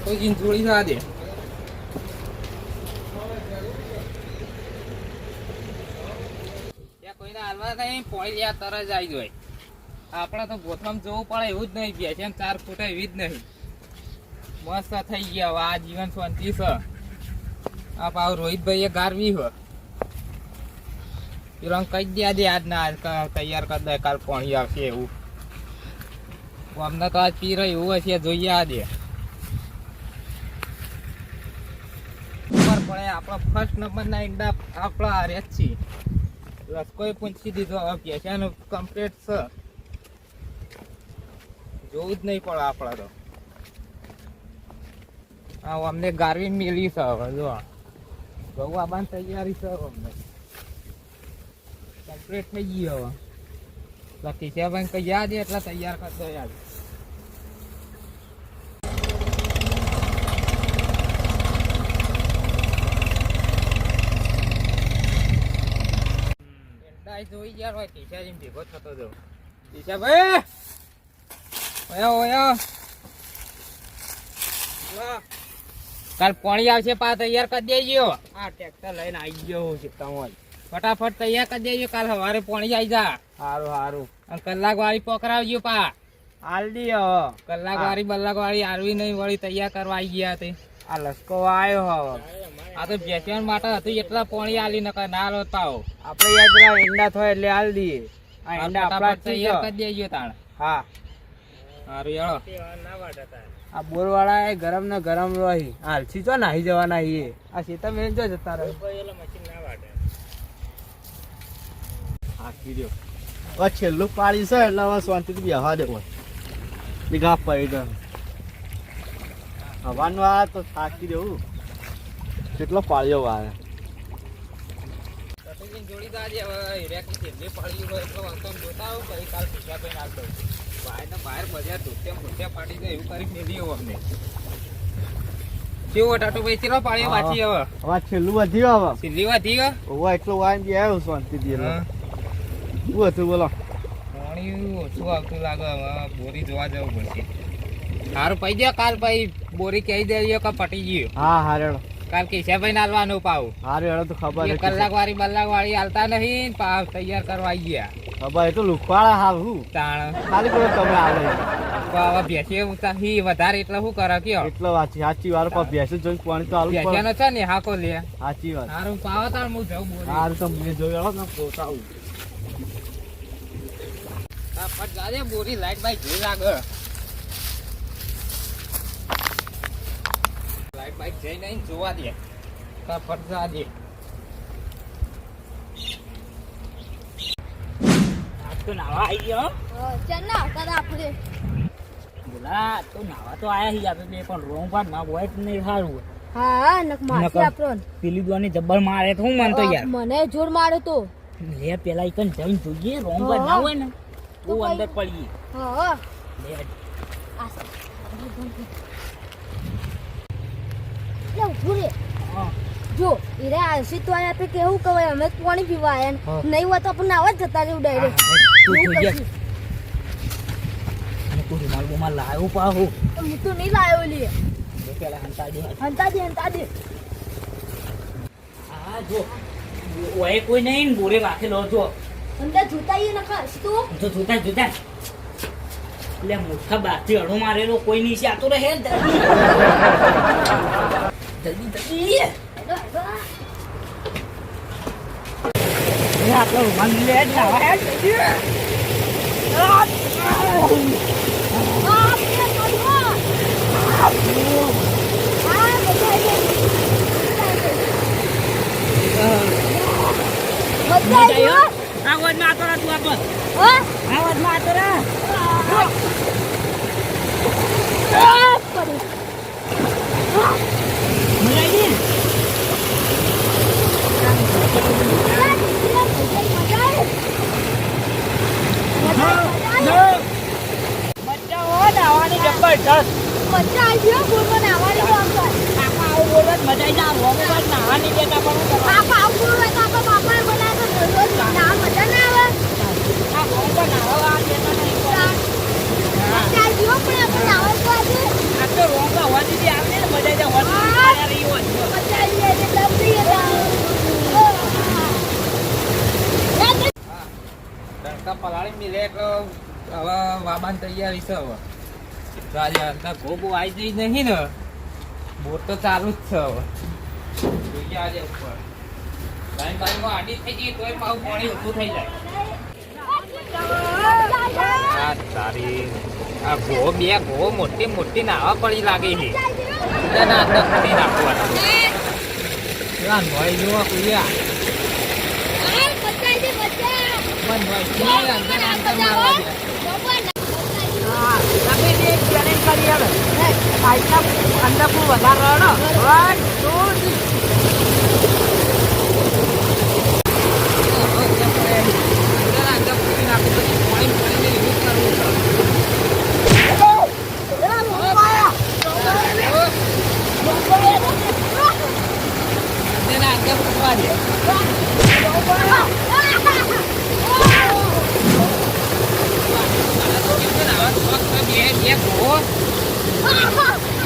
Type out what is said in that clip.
ફટાફટ કટોજીને જોડી જવા દે. કોઈને હાલવા નહીં પોણી લ્યા આવી જાય. આપણે તો ગોથમ જોવું પડે એવું જ નહીં બે છે ને ચાર ફૂટ એવી જ નહીં. મસ્ત થઈ ગયા હવે આ જીવન શાંતિ છે. આ પાવ રોહિતભાઈ એ ગારવી હો પેલો કહી દે દે આજ ના તૈયાર કરી દે, કાલ પોણી આવશે એવું. અમને તો આજ પી રહ્યું હશે જોઈએ આ દે પડે આપણો ફર્સ્ટ નંબર ના ઈંડા આપણા હારે જ રસકોએ પૂછી દીધો હવે પેશાનું કમ્પ્લીટ છે. જોવું જ નહીં પડે આપણા તો. હા અમને ગારવી મેલી છે હવે, જો. ઘઉં આવવાની તૈયારી છે અમને. કમ્પ્લીટ થઈ ગઈ હવે. લખી છે ભાઈ કઈ યાદ એટલે તૈયાર કરતો યાદ. ગયા હોય કિશાજી ભેગો થતો જો કિશાભાઈ ઓયા ઓયા. કાલ પાણી આવશે પા તૈયાર કરી દેજો. આ ટ્રેક્ટર લઈને આવી ગયો છે તમારે ફટાફટ તૈયાર કરી દેજો કાલ સવારે પાણી આવી જા. સારું સારું કલાક વાળી પકડાવજો પા. હાલદી દી કલાક વાળી બલાક વાળી આરવી નહીં વળી તૈયાર કરવા આવી ગયા તે. આ લસકો આવ્યો હવે આ તો બેસવા માટે હતું એટલા પાણી આલી નકર ના પાવ આપણે યાર પેલા ઈંડા થાય એટલે હાલ દઈએ. આ ઈંડા આપણા તૈયાર કરી દેજો તાણ. હા. સારું હેળો. આ બોરવાળા એ ગરમ ને ગરમ રહી. હાલથી તો નાહી જવાના એ આ સીતા મેં જો જતા રહે. હાકી દો છેલ્લું પાડી છે એટલે હવે શાંતિથી બેહવા દેવો બીઘા પડી ગયો હવાનું આ તો થાકી દેવું કેટલો પાળ્યો વારે જોડી દાજે હવે પાડી હોય એટલો વાંધો જોતા આવો પછી કાલ પીછા પઈને આવતો બહાર ને બહાર બજાર ધોત્યા પાડી દે એવું કરી મેલી આવો અમને. કેવો ટાટો ભાઈ ચેલો હા. પાછી હવે હવે છેલ્લું વધ્યું હવે. છેલ્લી વાતી ગયો ઓવા એટલો વાઈન બી આવ્યો શાંતિથી એટલે શું હતું બોલો? પાણી ઓછું આવતું લાગે હવે બોરી જોવા જવું પડશે. સારું પૈ દે કાલ પછી બોરી કહી દેજો કે પટી ગયું. હા હારેડો કાલ કિશાભાઈ ને હાલવાનું પાવ હારે હેડો તો ખબર એક કલાક વાળી બલાક વાળી હાલતા નહીં પાવ તૈયાર કરવા ગયા. ખબર એ તો લુખવાળા હાલ હું. તાણ. ખાલી કોઈ તમે આવે. હવે બેસી ઉતાહી વધારે એટલે શું કરે કયો? એટલો વાંચી સાચી વાર પર બેસે જોઈને પાણી તો હાલું બેસ્યાનો છે ને હાકો લે. સાચી વાત. હારું પાવ તાણ હું જઉં બોરી. હારું તો મને જોઈ હેડો ને પોતાવું ફટ જાજે બોરી લાઈટ બાઈટ જોઈ લાગે. લાઈટ બાઈટ જઈ નહીં જોવા દે. ફટ જાજે આજ તો નાવા આવી ગયો. ચના હતા આપણે. બોલા તો નાવા તો આયા હી આપણે બે પણ રોંગ પાડ ના બોય નહીં સારું હા નક માસી આપણો. પેલી દોની જબ્બર મારે તો હું તો યાર. મને જોર માર્યો તો. લે પેલા ઈકન જઈને જોઈએ રોંગ પાડ ના હોય ને તું અંદર પડી. હા લે. આ લે ઉભું રે જો ઈરે આલસી તો આપણે કેવું કહેવાય અમે પાણી પીવા આયા ને. નહીં હોય તો આપણને આવા જતા રહેવું ડાયરેક્ટ તું રૂમાલ બુમાલ લાવ્યો પાહો. હું તો નહીં લાવ્યો લે. પેલા હંતા દે હંતા દે હંતા દે હા જો. ઓય કોઈ નહીં ને બોરે રાખેલો જો. અંદર જોતા આવીએ નખા તું? તો જોતા જોતા. એટલે મોટા બાથી અડો મારેલો કોઈ નહીં છે આ તો રહે જલ્દી જલ્દી આપણો મન લે જવા આવાજમાં આતો તું આપ આવાજમાં આતો પલાળી મિલે હવે વાબાન તૈયારી છે હવે. રાજ્યા ગોબો જઈ નહીં ને. બોર તો ચાલુ જ છે હવે. જગ્યા છે ઉપર. કારણ બે ઘો મોટી મોટી નાવા પડી લાગે છે. ના અંદર ખાલી નાખવાનું. રાન ભાઈ જોવા કુયા અંદર વધારે Pegou.